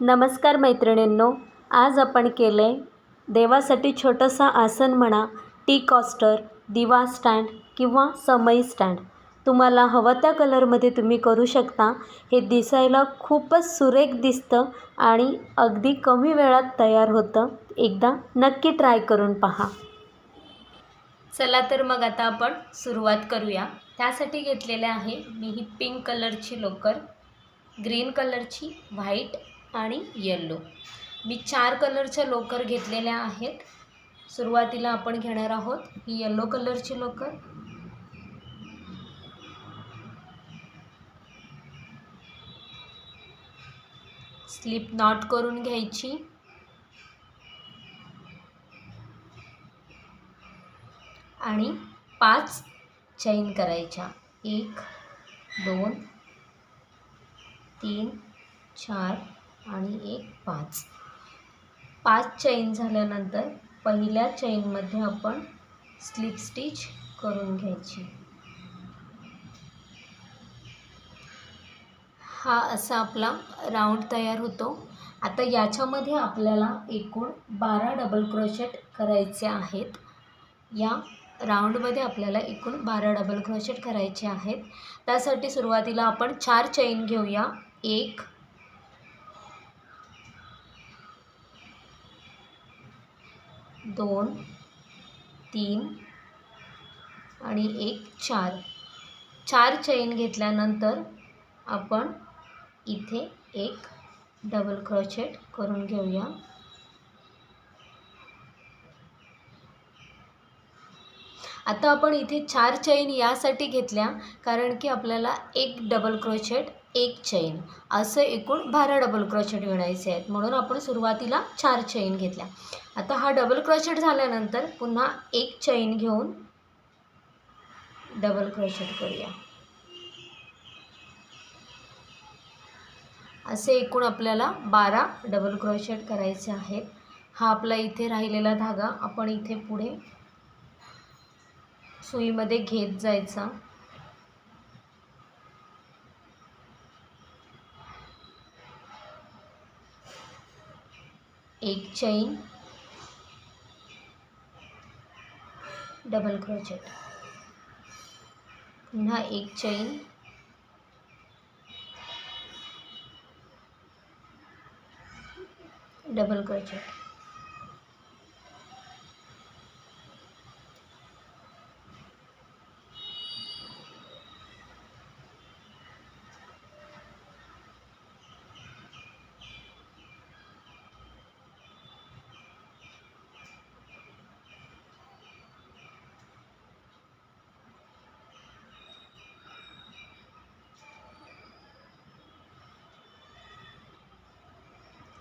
नमस्कार मैत्रिणींनो आज आपण केलं आहे देवासाठी छोटंसं आसन म्हणा टी कॉस्टर दिवा स्टँड किंवा समई स्टँड. तुम्हाला हवं त्या कलरमध्ये तुम्ही करू शकता. हे दिसायला खूपच सुरेख दिसतं आणि अगदी कमी वेळात तयार होतं. एकदा नक्की ट्राय करून पहा. चला तर मग आता आपण सुरुवात करूया. त्यासाठी घेतलेले आहे मी ही पिंक कलरची लोकर ग्रीन कलरची व्हाईट आणि येल्लो मी चार कलरच्या लोकर घेतलेल्या आहेत. सुरुवातीला आपण घेणार आहोत ही येल्लो कलरची लोकर स्लिप नॉट करून घ्यायची. आणि पाच चैन करायच्या. एक दोन तीन चार आणि एक पाच. पाच चैन झाल्यानंतर पहिल्या चैनमध्ये आपण स्लिप स्टिच करून घ्यायची. हा असा आपला राऊंड तयार होतो. आता याच्यामध्ये आपल्याला एकूण बारा डबल क्रोशेट करायचे आहेत. या राऊंडमध्ये आपल्याला एकूण बारा डबल क्रोशेट करायचे आहेत. त्यासाठी सुरुवातीला आपण चार चैन घेऊया. एक दोन तीन आणि एक चार. चार चैन घेतल्यानंतर आपण इथे एक डबल क्रोचेट करून घेऊया. आता आपण इथे चार चैन यासाठी घेतल्या कारण की आपल्याला एक डबल क्रोचेट एक चैन असं एकूण बारा डबल क्रॉचेट मिळायचे आहेत. म्हणून आपण सुरुवातीला चार चैन घेतल्या. आता हा डबल क्रॉचेट झाल्यानंतर पुन्हा एक चैन घेऊन डबल क्रॉचेट करूया. असे एकूण आपल्याला बारा डबल क्रॉचेट करायचे आहेत. हा आपला इथे राहिलेला धागा आपण इथे पुढे सुईमध्ये घेत जायचा. एक चैन डबल क्रोचेट पुन्हा एक चैन डबल क्रोचेट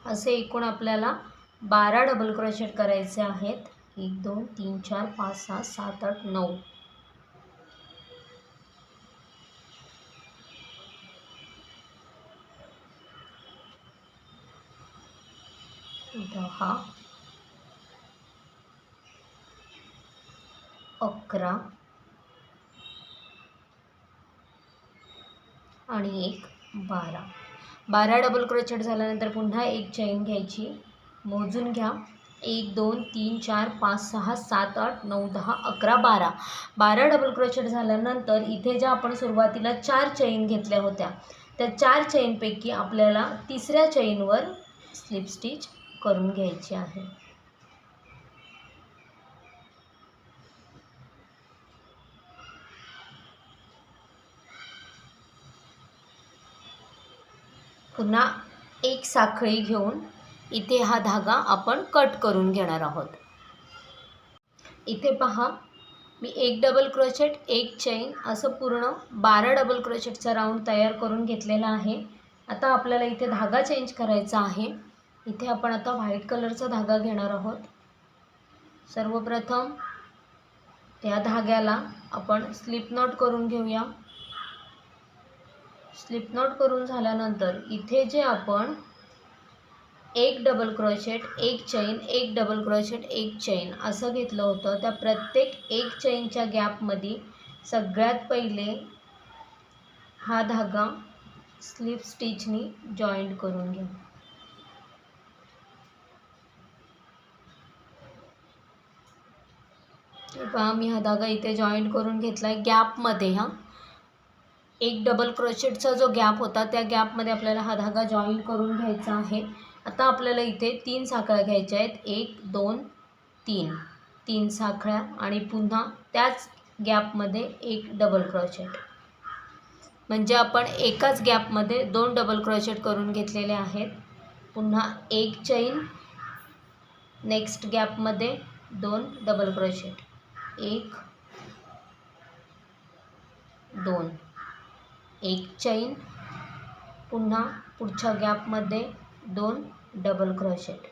असे एकूण आपल्याला बारा डबल क्रोशेट करायचे आहेत. एक दोन तीन चार पाच सहा सात आठ नऊ. दहा अकरा. आणि एक बारा. बारा डबल क्रोचेट झाल्यानंतर पुन्हा एक चैन घ्यायची. मोजून घ्या. एक दोन तीन चार पाच सहा सात आठ नऊ दहा अकरा बारा. बारा डबल क्रोचेट झाल्यानंतर इथे ज्या आपण सुरुवातीला चार चैन घेतल्या होत्या त्या चार चैनपैकी आपल्याला तिसऱ्या चैनवर स्लिप स्टिच करून घ्यायची आहे. पुन्हा एक साखळी घेऊन इथे हा धागा आपण कट करून घेणार आहोत. इथे पहा मी एक डबल क्रोचेट एक चैन असं पूर्ण बारा डबल क्रोचेटचा राऊंड तयार करून घेतलेला आहे. आता आपल्याला इथे धागा चेंज करायचा आहे. इथे आपण आता व्हाईट कलरचा धागा घेणार आहोत. सर्वप्रथम त्या धाग्याला आपण स्लिप नॉट करून घेऊया. स्लिप नोट करून झाल्यानंतर इथे जे आपण एक डबल क्रोशेट एक चैन एक डबल क्रोशेट एक चैन असं घेतलं होतं त्या प्रत्येक एक चैनच्या गॅपमध्ये सगळ्यात पहिले हा धागा स्लिप स्टिचनी जॉईंट करून घेऊ. पहा मी हा धागा इथे जॉईंट करून घेतला आहे गॅपमध्ये हां. एक डबल क्रोशेटचा जो गॅप होता त्या गॅपमध्ये आपल्याला हा धागा जॉईन करून घ्यायचा आहे. आता आपल्याला इथे तीन साखळ्या घ्यायच्या आहेत. एक दोन तीन. तीन साखळ्या आणि पुन्हा त्याच गॅपमध्ये एक डबल क्रोशेट म्हणजे आपण एकाच गॅपमध्ये दोन डबल क्रोशेट करून घेतलेले आहेत. पुन्हा एक चैन नेक्स्ट गॅपमध्ये दोन डबल क्रोशेट एक दोन. एक चैन पुन्हा पुढच्या गॅपमध्ये दोन डबल क्रोशेट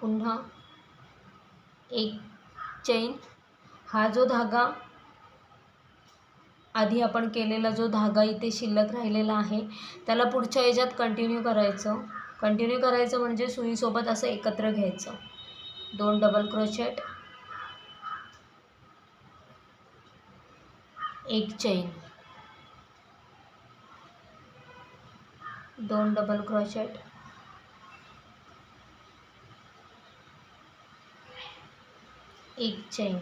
पुन्हा एक चैन हा जो धागा आधी आपण केलेला जो धागा इथे शिल्लक राहिलेला आहे त्याला पुढच्या याच्यात कंटिन्यू करायचं. कंटिन्यू करायचं म्हणजे सुईसोबत असं एकत्र घ्यायचं. दोन डबल क्रोशेट एक चैन दोन डबल क्रोशेट एक चैन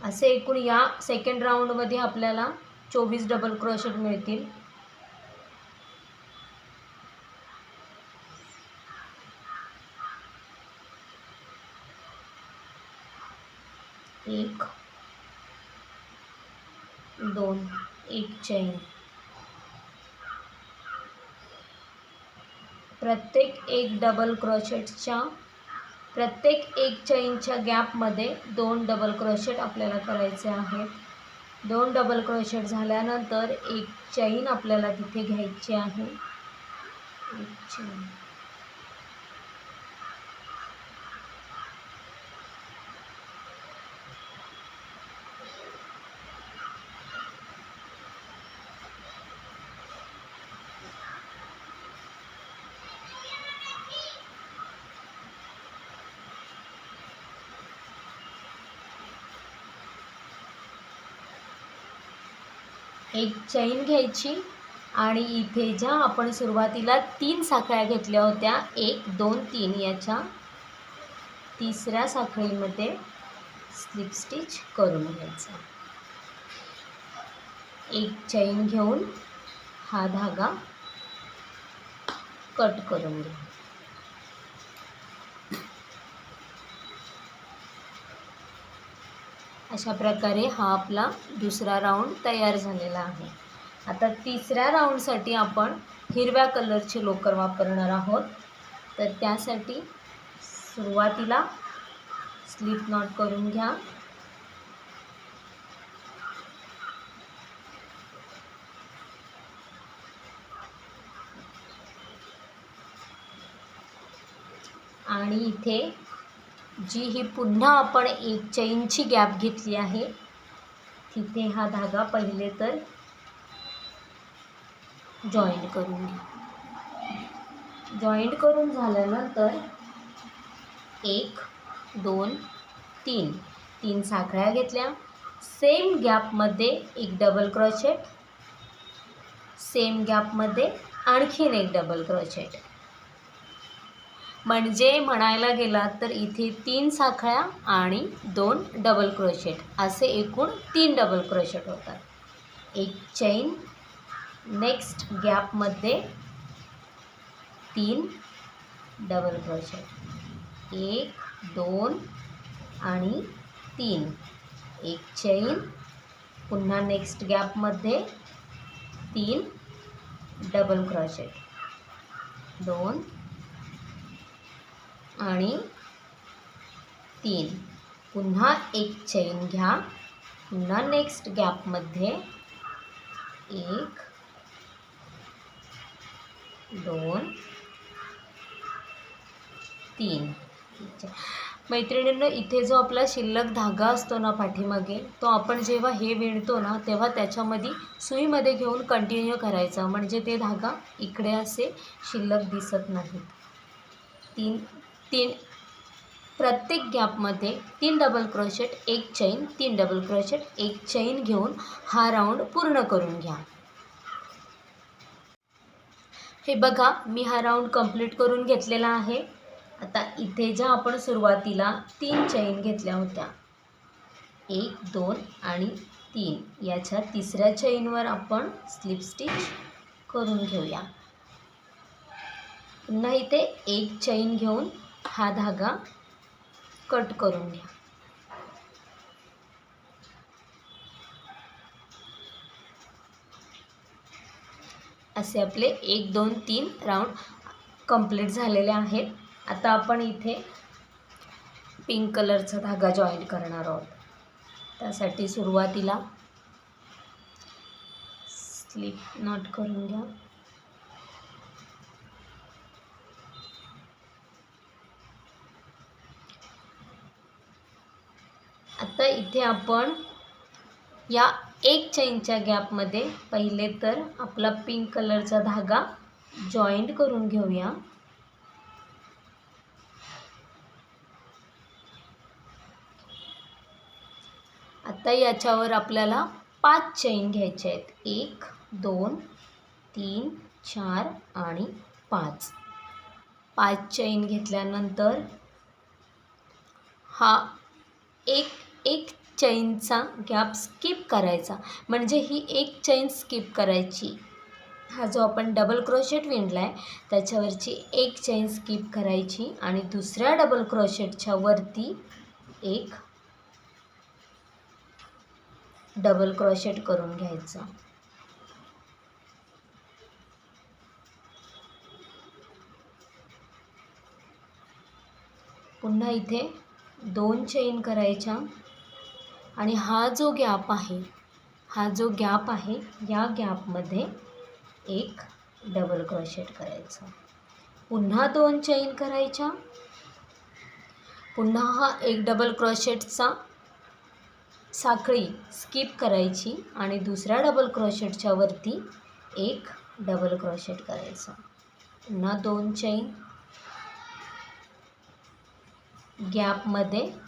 असे एकूण या सेकंड राऊंडमध्ये आपल्याला चोवीस डबल क्रोशेट मिळतील एक दोन एक चैन। प्रत्येक एक डबल क्रोशेटच्या प्रत्येक एक चैनच्या गॅपमध्ये दोन डबल क्रोशेट आपल्याला करायचे आहेत. दोन डबल क्रोशेट झाल्यानंतर एक चैन आपल्याला तिथे घ्यायची आहे. एक चैन. एक चैन घ्यायची आणि इथे ज्या आपण सुरुवातीला तीन साखळ्या घेतल्या होत्या एक दोन तीन याच्या तिसऱ्या साखळीमध्ये स्लिप स्टिच करून घ्यायचा. एक चैन घेऊन हा धागा कट करून घ्या. अशा प्रकारे हा आपला दुसरा राऊंड तयार झालेला आहे. आता तिसऱ्या राऊंडसाठी आपण हिरव्या कलरचे लोकर वापरणार आहोत. तर त्यासाठी सुरुवातीला स्लिप नॉट करून घ्या. आणि इथे जी ही पुन्हा आपण एक चैनची गॅप घेतली आहे. तिथे हा धागा पहिले तर जॉईंट करून घ्या जॉईंट करून झाल्यानंतर एक दोन तीन. तीन साखळ्या घेतल्या. सेम गॅपमध्ये एक डबल क्रॉचेट सेम गॅपमध्ये आणखीन एक डबल क्रॉचेट म्हणजे म्हणायला गेलात तर इथे तीन साखळ्या आणि दोन डबल क्रोशेट असे एकूण तीन डबल क्रोशेट होतात. एक चैन नेक्स्ट गॅपमध्ये तीन डबल क्रोशेट एक दोन आणि तीन. एक चैन पुन्हा नेक्स्ट गॅपमध्ये तीन डबल क्रोशेट दोन आणि तीन. पुन्हा एक चैन घ्या. पुन्हा नेक्स्ट गॅपमध्ये एक दोन तीन. मैत्रिणींनो इथे जो आपला शिल्लक धागा असतो ना पाठीमागे तो आपण जेव्हा हे विणतो ना तेव्हा त्याच्यामध्ये सुईमध्ये घेऊन कंटिन्यू करायचा. म्हणजे ते धागा इकडे असे शिल्लक दिसत नाहीत. तीन तीन. प्रत्येक गॅपमध्ये तीन डबल क्रोशेट एक चैन तीन डबल क्रोशेट एक चैन घेऊन हा राऊंड पूर्ण करून घ्या. हे बघा मी हा राऊंड कंप्लीट करून घेतलेला आहे. आता इथे ज्या आपण सुरुवातीला तीन चैन घेतल्या होत्या एक दोन आणि तीन याच्या तिसऱ्या चैनवर आपण स्लिप स्टिच करून घेऊया. पुन्हा इथे एक चैन घेऊन हा धागा कट करून घ्या. असे आपले एक दोन तीन राऊंड कंप्लीट झालेले आहेत. आता आपण इथे पिंक कलरचा धागा जॉईन करणार आहोत. त्यासाठी सुरुवातीला स्लिप नॉट करून घ्या. आता इथे आपण या एक चैनच्या गॅपमध्ये पहिले तर आपला पिंक कलरचा धागा जॉईंट करून घेऊया. आता याच्यावर आपल्याला पाच चैन घ्यायचे आहेत. एक दोन तीन चार आणि पाच. पाच चैन घेतल्यानंतर हा एक एक चैनचा गॅप स्किप करायचा. म्हणजे ही एक चैन स्किप करायची. हा जो आपण डबल क्रोशेट विणला आहे त्याच्यावरची एक चैन स्किप करायची आणि दुसऱ्या डबल क्रोशेटच्या वरती एक डबल क्रोशेट करून घ्यायचं. पुन्हा इथे दोन चेन करायच्या. आणि हा जो गॅप आहे हा जो गॅप आहे या गॅपमध्ये एक डबल क्रोशेट करायचा. पुन्हा दोन चैन करायच्या. पुन्हा हा एक डबल क्रोशेटचा साखळी स्किप करायची आणि दुसऱ्या डबल क्रोशेटच्या वरती एक डबल क्रोशेट करायचा. पुन्हा दोन चैन. गॅपमध्ये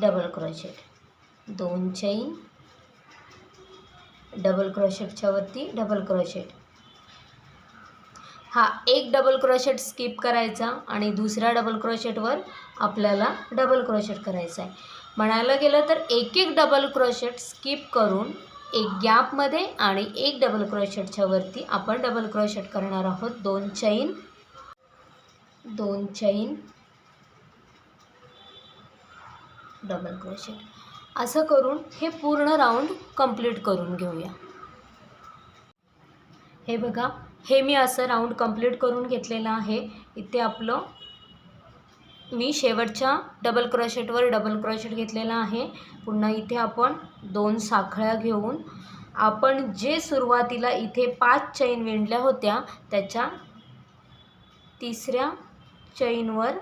डबल क्रोशेट दोन चैन डबल क्रोशेटच्या वरती डबल क्रोशेट हा एक डबल क्रोशेट स्किप करायचा आणि दुसऱ्या डबल क्रोशेटवर आपल्याला डबल क्रोशेट करायचा आहे. म्हणायला गेलं तर एक एक डबल क्रोशेट स्किप करून एक गॅपमध्ये आणि एक डबल क्रोशेटच्या वरती आपण डबल क्रोशेट करणार आहोत. दोन चैन दोन चैन डबल क्रोशेट असं करून हे पूर्ण राऊंड कंप्लीट करून घेऊया. हे बघा हे मी असं राऊंड कंप्लीट करून घेतलेलं आहे. इथे आपलं मी शेवटच्या डबल क्रोशेटवर डबल क्रोशेट घेतलेला आहे. पुन्हा इथे आपण दोन साखळ्या घेऊन आपण जे सुरुवातीला इथे पाच चैन विणल्या होत्या त्याच्या तिसऱ्या चैनवर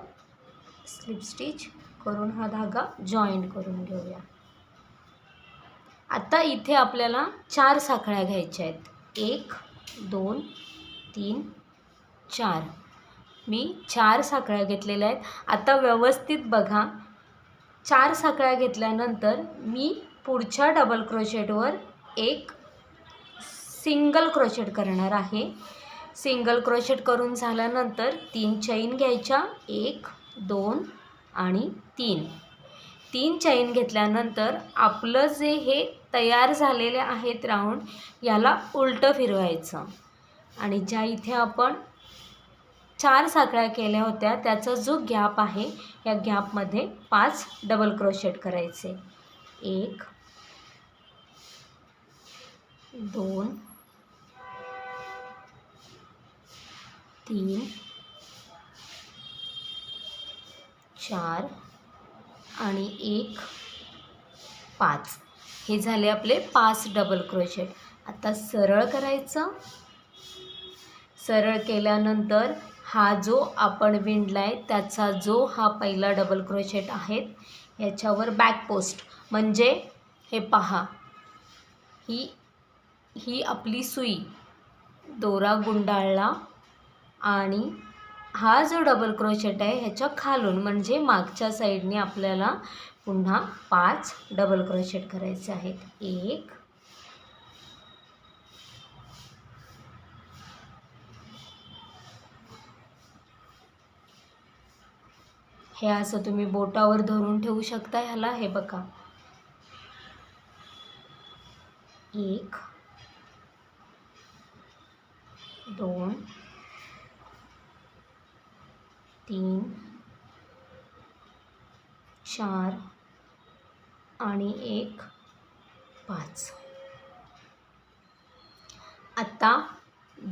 स्लिप स्टिच करून हा धागा जॉईंट करून घेऊया. आता इथे आपल्याला चार साखळ्या घ्यायच्या आहेत. एक दोन तीन चार. मी चार साखळ्या घेतलेल्या आहेत. आता व्यवस्थित बघा. चार साखळ्या घेतल्यानंतर मी पुढच्या डबल क्रोशेटवर एक सिंगल क्रोशेट करणार आहे. सिंगल क्रोशेट करून झाल्यानंतर तीन चैन घ्यायच्या. एक दोन आणि तीन. तीन चैन घेतल्यानंतर आपलं जे हे तयार झालेले आहेत राऊंड याला उलटं फिरवायचं. आणि ज्या इथे आपण चार साखळ्या केल्या होत्या त्याचा जो गॅप आहे या गॅपमध्ये पाच डबल क्रोशेट करायचे. एक दोन तीन चार आणि एक पाच. हे झाले आपले पाच डबल क्रोशेट आता सरळ करायचं. सरळ केल्यानंतर हा जो आपण विणला आहे त्याचा जो हा पहिला डबल क्रोशेट आहे याच्यावर बॅक पोस्ट म्हणजे हे पहा. ही ही आपली सुई. दोरा गुंडाळला आणि हा जो डबल क्रोशेट आहे ह्याच्या खालून म्हणजे मागच्या साईडने आपल्याला पुन्हा पाच डबल क्रोशेट करायचे आहेत. एक हे असं तुम्ही बोटावर धरून ठेवू शकता ह्याला हे बघा. एक दोन तीन चार आणि एक पाच. आत्ता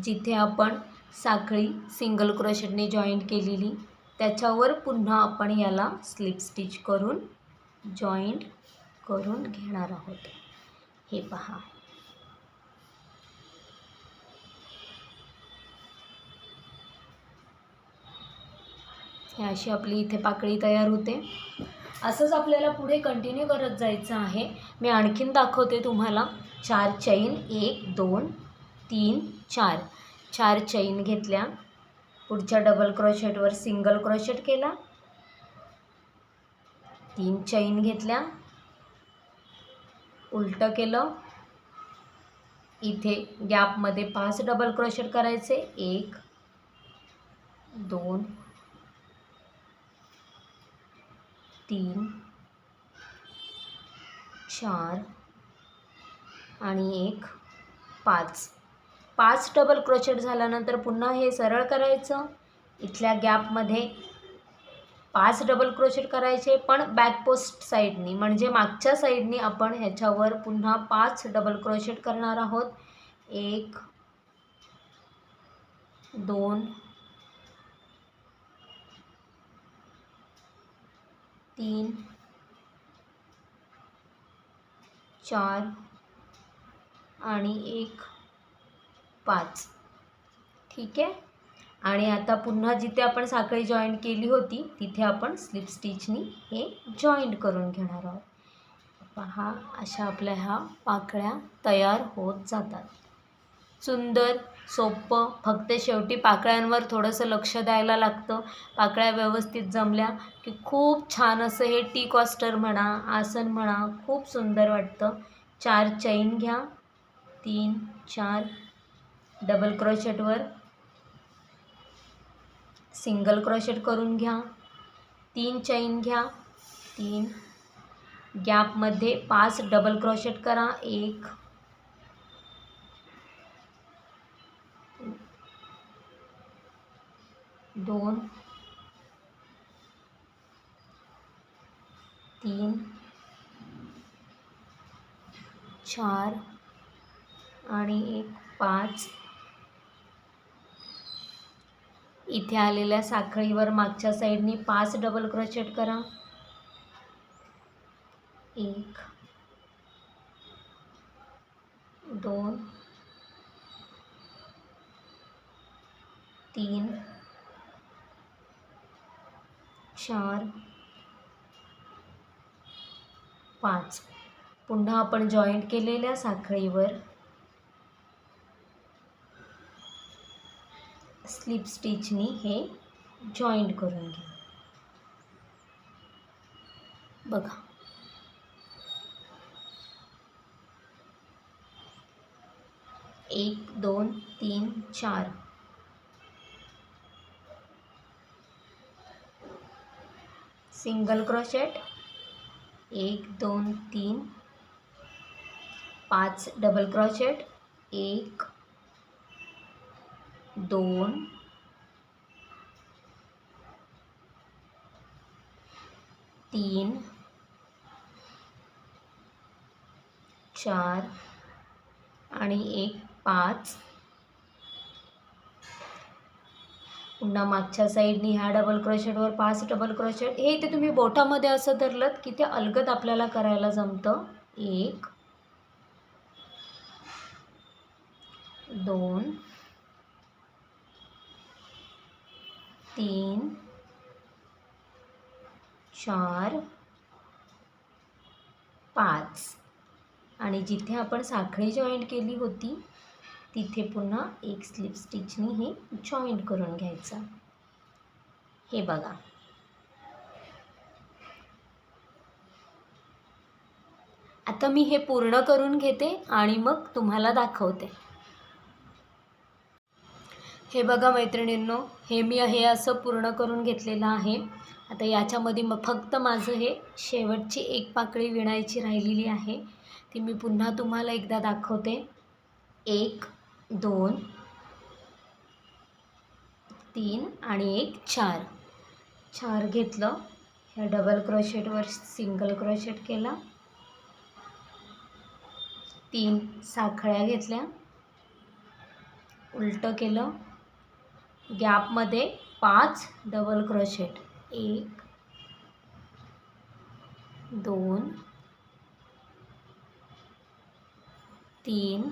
जिथे आपण साखळी सिंगल क्रोशेटने जॉईंट केलेली त्याच्यावर पुन्हा आपण याला स्लिप स्टिच करून जॉईंट करून घेणार आहोत. हे पहा. हे अशी आपली इथे पाकळी तयार होते. असंच आपल्याला पुढे कंटिन्यू करत जायचं आहे. मी आणखीन दाखवते तुम्हाला. चार चैन एक दोन तीन चार. चार चैन घेतल्या. पुढच्या डबल क्रोशेटवर सिंगल क्रोशेट केला. तीन चैन घेतल्या. उलटं केलं. इथे गॅपमध्ये पाच डबल क्रोशेट करायचे. एक दोन तीन चार आणि एक पाच. पाच डबल क्रोचेट झाल्यानंतर पुन्हा हे सरळ करायचं. इथल्या गॅपमध्ये पाच डबल क्रोचेट करायचे पण बॅक पोस्ट साईडनी म्हणजे मागच्या साईडनी आपण ह्याच्यावर पुन्हा पाच डबल क्रोचेट करणार आहोत. एक दोन तीन चार आणि एक पाच. ठीक आहे? आणि आता पुन्हा जिथे आपण साखळी जॉईंट केली होती तिथे आपण स्लिप स्टिचनी हे जॉईंट करून घेणार आहोत. पहा अशा आपल्या ह्या पाकळ्या तयार होत जातात. सुंदर सोपं. फक्त शेवटी पाकळ्यांवर थोडंसं लक्ष द्यायला लागतं. पाकळ्या व्यवस्थित जमल्या की खूप छान असं हे टी कॉस्टर म्हणा आसन म्हणा खूप सुंदर वाटतं. चार चैन घ्या. तीन चार. डबल क्रोशेटवर. सिंगल क्रोशेट करून घ्या. तीन चैन घ्या. तीन. गॅपमध्ये पाच डबल क्रोशेट करा. एक. दोन तीन चार आणि एक पाच. इथे आलेल्या साखळीवर मागच्या साईडनी पाच डबल क्रोचेट करा. एक दोन तीन चार, पाच. पुन्हा आपण जॉईंट केलेल्या साखळीवर स्लिप स्टिचनी हे घ्या बघा. एक, दोन, तीन, चार. Single crochet. एक दोन तीन. पाच डबल क्रोशेट एक दोन. तीन. चार. आणि एक पाच. पुन्हा मागच्या साईडनी ह्या डबल क्रोशेटवर पाच डबल क्रोशेट हे इथे तुम्ही बोटामध्ये असं धरलं की ते अलगद आपल्याला करायला जमतं. एक दोन तीन चार पाच. आणि जिथे आपण साखळी जॉईंट केली होती तिथे पुन्हा एक स्लिप स्टिचनी हे जॉईंट करून घ्यायचं. हे बघा. आता मी हे पूर्ण करून घेते आणि मग तुम्हाला दाखवते. हे बघा मैत्रिणींनो हे मी हे असं पूर्ण करून घेतलेलं आहे. आता याच्यामध्ये मग फक्त माझं हे शेवटची एक पाकळी विणायची राहिलेली आहे. ती मी पुन्हा तुम्हाला एकदा दाखवते. एक दोन तीन आणि एक चार. चार घेतलं. ह्या डबल क्रोशेटवर सिंगल क्रोशेट केला. तीन साखळ्या घेतल्या. उलटं केलं. गॅपमध्ये पाच डबल क्रोशेट एक दोन तीन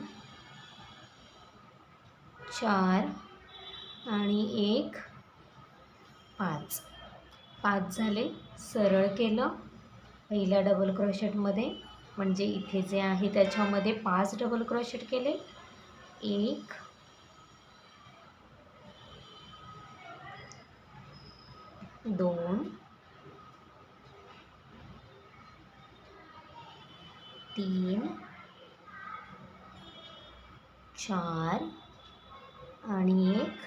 चार आणि एक पाच. पाच झाले. सरळ केलं. पहिल्या डबल क्रोशेटमध्ये म्हणजे इथे जे आहे त्याच्यामध्ये पाच डबल क्रोशेट केले. एक दोन तीन चार आणि एक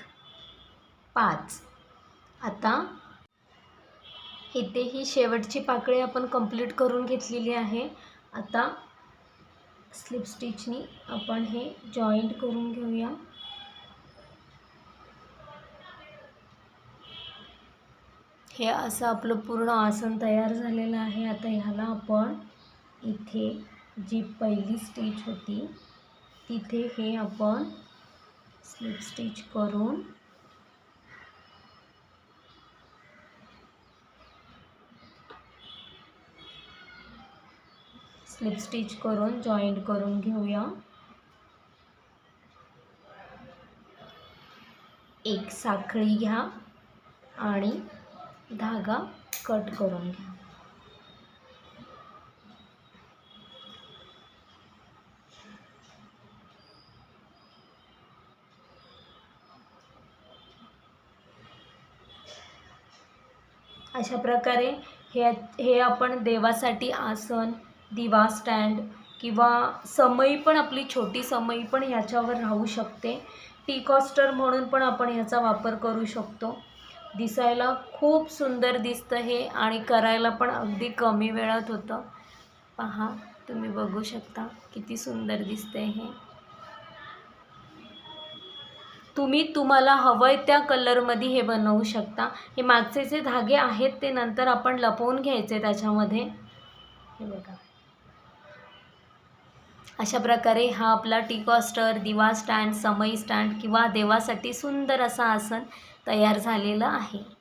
पाच. आता इथे ही शेवटची पाकळी आपण कंप्लीट करून घेतलेली आहे. आता स्लिप स्टिचनी आपण हे जॉईंट करून घेऊया. हे असं आपलं पूर्ण आसन तयार झालेलं आहे. आता ह्याला आपण इथे जी पहिली स्टिच होती तिथे हे आपण स्लिप स्टिच करून स्लिप स्टिच करून जॉईंट करून घेऊया एक आणि धागा कट करून घ्या अशा प्रकारे हे हे आपण देवासाठी आसन दिवा स्टँड किंवा समई पण आपली छोटी समई पण ह्याच्यावर राहू शकते. टी कॉस्टर म्हणून पण आपण ह्याचा वापर करू शकतो. दिसायला खूप सुंदर दिसतं हे आणि करायला पण अगदी कमी वेळात होतं. पहा तुम्ही बघू शकता किती सुंदर दिसतंय हे. तुम्ही तुम्हाला हवं आहे त्या कलरमध्ये हे बनवू शकता. हे मागचे जे धागे आहेत ते नंतर आपण लपवून घ्यायचे त्याच्यामध्ये. हे बघा. अशा प्रकारे हा आपला टिकॉस्टर दिवा स्टँड समई स्टँड किंवा देवासाठी सुंदर असा आसन तयार झालेलं आहे.